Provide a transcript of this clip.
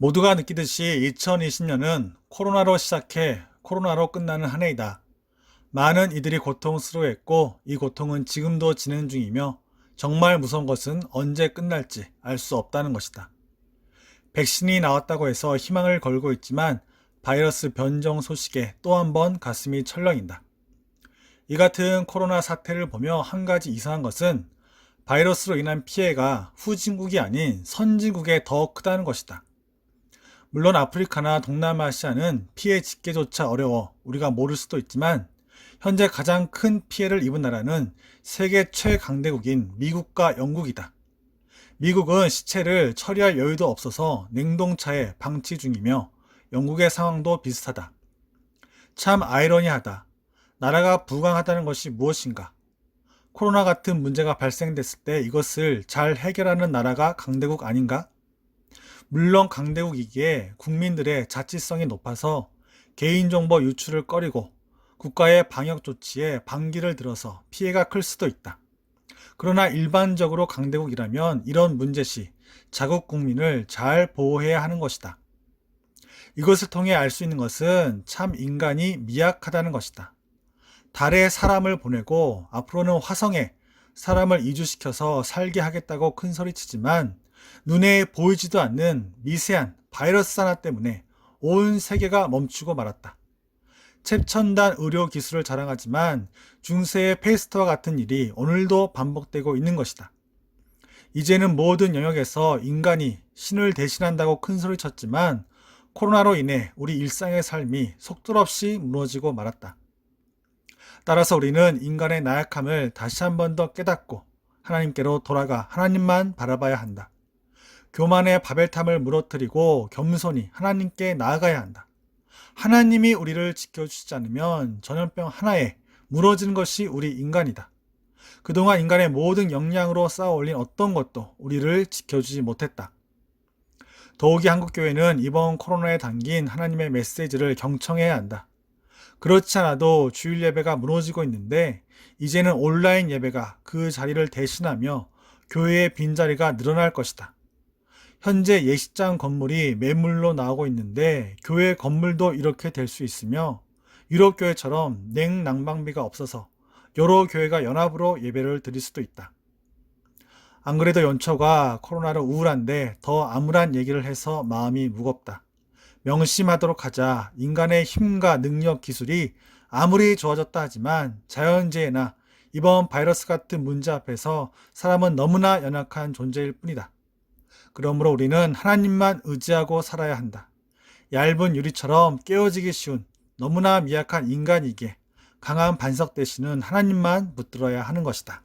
모두가 느끼듯이 2020년은 코로나로 시작해 코로나로 끝나는 한 해이다. 많은 이들이 고통스러워했고 이 고통은 지금도 진행 중이며 정말 무서운 것은 언제 끝날지 알 수 없다는 것이다. 백신이 나왔다고 해서 희망을 걸고 있지만 바이러스 변종 소식에 또 한 번 가슴이 철렁인다. 이 같은 코로나 사태를 보며 한 가지 이상한 것은 바이러스로 인한 피해가 후진국이 아닌 선진국에 더 크다는 것이다. 물론 아프리카나 동남아시아는 피해 집계조차 어려워 우리가 모를 수도 있지만 현재 가장 큰 피해를 입은 나라는 세계 최강대국인 미국과 영국이다. 미국은 시체를 처리할 여유도 없어서 냉동차에 방치 중이며 영국의 상황도 비슷하다. 참 아이러니하다. 나라가 부강하다는 것이 무엇인가? 코로나 같은 문제가 발생됐을 때 이것을 잘 해결하는 나라가 강대국 아닌가? 물론 강대국이기에 국민들의 자치성이 높아서 개인정보 유출을 꺼리고 국가의 방역 조치에 반기를 들어서 피해가 클 수도 있다. 그러나 일반적으로 강대국이라면 이런 문제 시 자국 국민을 잘 보호해야 하는 것이다. 이것을 통해 알 수 있는 것은 참 인간이 미약하다는 것이다. 달에 사람을 보내고 앞으로는 화성에 사람을 이주시켜서 살게 하겠다고 큰 소리 치지만 눈에 보이지도 않는 미세한 바이러스 하나 때문에 온 세계가 멈추고 말았다. 최첨단 의료 기술을 자랑하지만 중세의 페스트와 같은 일이 오늘도 반복되고 있는 것이다. 이제는 모든 영역에서 인간이 신을 대신한다고 큰 소리 쳤지만 코로나로 인해 우리 일상의 삶이 속절없이 무너지고 말았다. 따라서 우리는 인간의 나약함을 다시 한 번 더 깨닫고 하나님께로 돌아가 하나님만 바라봐야 한다. 교만의 바벨탑을 무너뜨리고 겸손히 하나님께 나아가야 한다. 하나님이 우리를 지켜주시지 않으면 전염병 하나에 무너지는 것이 우리 인간이다. 그동안 인간의 모든 역량으로 쌓아 올린 어떤 것도 우리를 지켜주지 못했다. 더욱이 한국교회는 이번 코로나에 담긴 하나님의 메시지를 경청해야 한다. 그렇지 않아도 주일 예배가 무너지고 있는데 이제는 온라인 예배가 그 자리를 대신하며 교회의 빈자리가 늘어날 것이다. 현재 예식장 건물이 매물로 나오고 있는데 교회 건물도 이렇게 될 수 있으며 유럽 교회처럼 냉난방비가 없어서 여러 교회가 연합으로 예배를 드릴 수도 있다. 안 그래도 연초가 코로나로 우울한데 더 암울한 얘기를 해서 마음이 무겁다. 명심하도록 하자 인간의 힘과 능력 기술이 아무리 좋아졌다 하지만 자연재해나 이번 바이러스 같은 문제 앞에서 사람은 너무나 연약한 존재일 뿐이다. 그러므로 우리는 하나님만 의지하고 살아야 한다. 얇은 유리처럼 깨어지기 쉬운 너무나 미약한 인간이기에 강한 반석 대신은 하나님만 붙들어야 하는 것이다.